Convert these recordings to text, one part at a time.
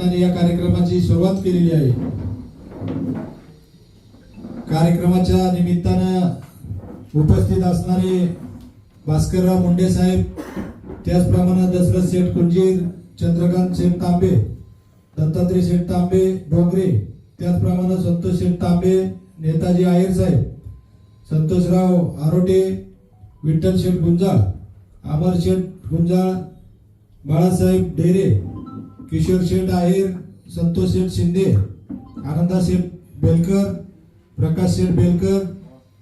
कार्यक्रमाची सुरुवात केलेली आहे. कार्यक्रमाच्या निमित्तानं उपस्थित असणारे भास्करराव मुंडे साहेब त्याचप्रमाणे दशरथ शेठ कुंजीर चंद्रकांत शेठ तांबे दत्तात्रय शेठ तांबे डोंगरे त्याचप्रमाणे संतोष शेठ तांबे नेताजी आयर साहेब संतोषराव आरोटे विठ्ठल शेठ गुंजाळ अमर शेठ गुंजाळ बाळासाहेब ढेरे किशोर शेठ आहेर संतोष शेठ शिंदे आनंदा शेठ बेलकर प्रकाश शेठ बेलकर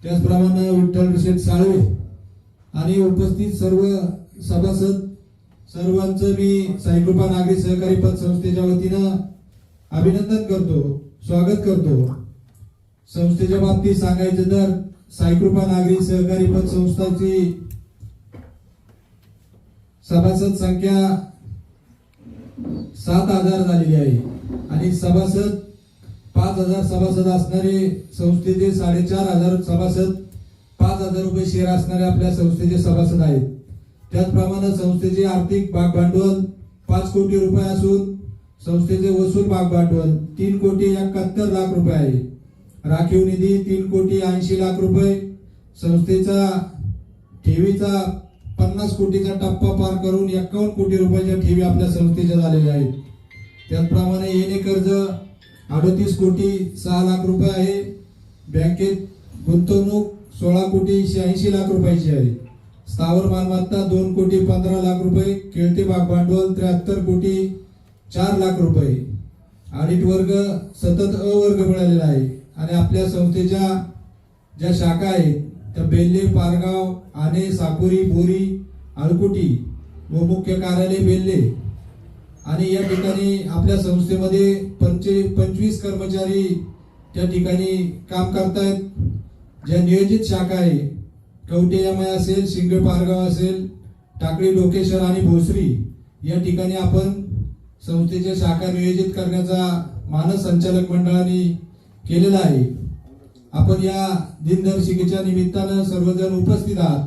त्याचप्रमाणे विठ्ठल शेठ साळवे आणि उपस्थित सर्व सभासद. सर्वांचं मी साईकृपा नागरी सहकारी पतसंस्थेच्या वतीनं अभिनंदन करतो स्वागत करतो. संस्थेच्या बाबतीत सांगायचं तर साईकृपा नागरी सहकारी पतसंस्थाची सभासद संख्या सात हजार झालेली आहे. आणि सभासद पाच हजार सभासद असणारे संस्थेचे साडेचार हजार सभासद पाच हजार रुपये शेअर असणारे आपल्या संस्थेचे सभासद आहेत. त्याचप्रमाणे संस्थेचे आर्थिक भाग भांडवल पाच कोटी रुपये असून संस्थेचे वसूल भाग भांडवल तीन कोटी एकाहत्तर लाख रुपये आहे. राखीव निधी तीन कोटी ऐंशी लाख रुपये. संस्थेचा ठेवीचा पन्नास कोटीचा टप्पा पार करून एकावन्न कोटी रुपयाच्या ठेवी आपल्या संस्थेच्या झालेल्या आहेत. त्याचप्रमाणे येणे कर्ज अडतीस कोटी सहा लाख रुपये आहे. बँकेत गुंतवणूक सोळा कोटी शहाऐंशी लाख रुपयाची आहे. स्थावर मालमत्ता दोन कोटी पंधरा लाख रुपये. खेळते भाग भांडवल त्र्याहत्तर कोटी चार लाख रुपये. ऑडिट वर्ग सतत अवर्ग मिळालेला आहे. आणि आपल्या संस्थेच्या ज्या शाखा आहेत त्या बेल्ले पारगाव आणे साकुरी बोरी आळकुटी व मुख्य कार्यालय बेल्ले. आणि या ठिकाणी आपल्या संस्थेमध्ये पंचे पंचवीस कर्मचारी त्या ठिकाणी काम करतायत. ज्या नियोजित शाखा आहे कवटे असेल शिंगे पारगाव असेल टाकळी लोकेश्वर आणि भोसरी या ठिकाणी आपण संस्थेच्या शाखा नियोजित करण्याचा मानस संचालक मंडळाने केलेला आहे. आपण या दिनदर्शिकेच्या निमित्तानं सर्वजण उपस्थित आहात.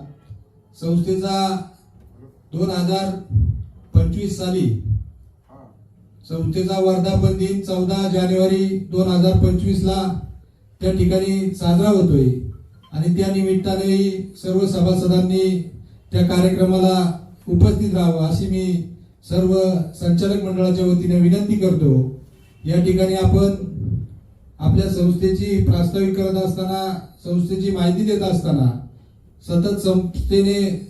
संस्थेचा दोन हजार पंचवीस साली संस्थेचा वर्धापन दिन चौदा जानेवारी दोन हजार पंचवीसला त्या ठिकाणी साजरा होतोय. आणि त्या निमित्तानेही सर्व सभासदांनी त्या कार्यक्रमाला उपस्थित राहावं अशी मी सर्व संचालक मंडळाच्या वतीने विनंती करतो. या ठिकाणी आपण आपल्या संस्थेची प्रास्ताविक करत असताना संस्थेची माहिती देत असताना सतत संस्थेने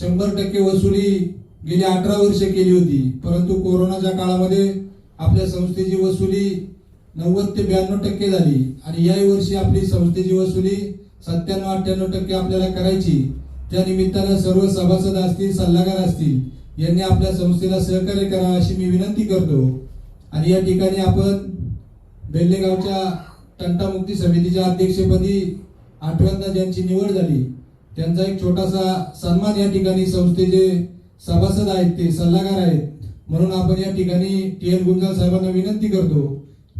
शंभर टक्के वसुली गेली अठरा वर्ष केली होती. परंतु कोरोनाच्या काळामध्ये आपल्या संस्थेची वसुली नव्वद ते ब्याण्णव टक्के झाली. आणि याही वर्षी आपली संस्थेची वसुली सत्त्याण्णव अठ्ठ्याण्णव टक्के आपल्याला करायची. त्या निमित्तानं सर्व सभासद असतील सल्लागार असतील यांनी आपल्या संस्थेला सहकार्य करावं अशी मी विनंती करतो. आणि या ठिकाणी आपण बेल्लेगावच्या तंटामुक्ती समितीच्या अध्यक्षपदी आठव्यांदा ज्यांची निवड झाली त्यांचा एक छोटासा सन्मान या ठिकाणी संस्थेचे सभासद आहेत ते सल्लागार आहेत. म्हणून आपण या ठिकाणी टी एल गुंजाळ साहेबांना विनंती करतो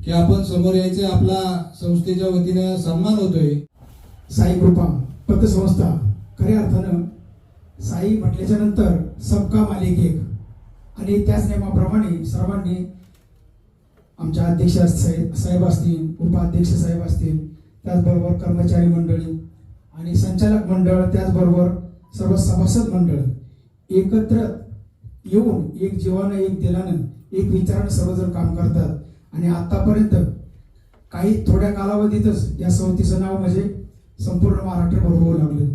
की आपण समोर यायचे आपला संस्थेच्या वतीनं सन्मान होतोय. साई कृपा पतसंस्था खऱ्या अर्थानं साई म्हटल्याच्या नंतर सबका मालिक एक. आणि त्याच नियमाप्रमाणे सर्वांनी आमच्या अध्यक्ष साहेब साहेब असतील उपाध्यक्ष साहेब असतील त्याचबरोबर कर्मचारी मंडळी आणि संचालक मंडळ त्याचबरोबर सर्व सभासद मंडळ एकत्र येऊन एक जीवानं एक दिलानं एक विचारानं सर्वजण काम करतात. आणि आतापर्यंत काही थोड्या कालावधीतच या संस्थेचं नाव म्हणजे संपूर्ण महाराष्ट्रभर होऊ लागलं.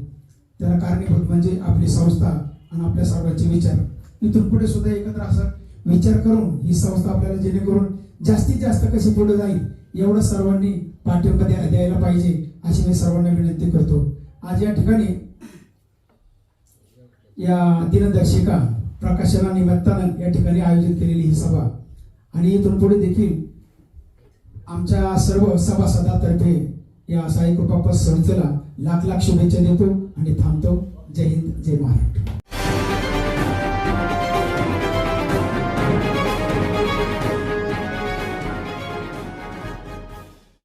त्याला कारणीभूत म्हणजे आपली संस्था आणि आपल्या सर्वांचे विचार. इथून पुढे सुद्धा एकत्र असं विचार करून ही संस्था आपल्याला जेणेकरून जास्तीत जास्त कशी पुढे जाईल एवढं सर्वांनी पाठिंबा द्यायला पाहिजे अशी मी सर्वांना विनंती करतो. आज या ठिकाणी या दिनदर्शिका प्रकाशनानिमित्तानं या ठिकाणी आयोजित केलेली ही सभा. आणि इथून पुढे देखील आमच्या सर्व सभासदातर्फे या साई कृपा संस्थेला लाख लाख शुभेच्छा देतो आणि थांबतो. जय हिंद जय महाराष्ट्र.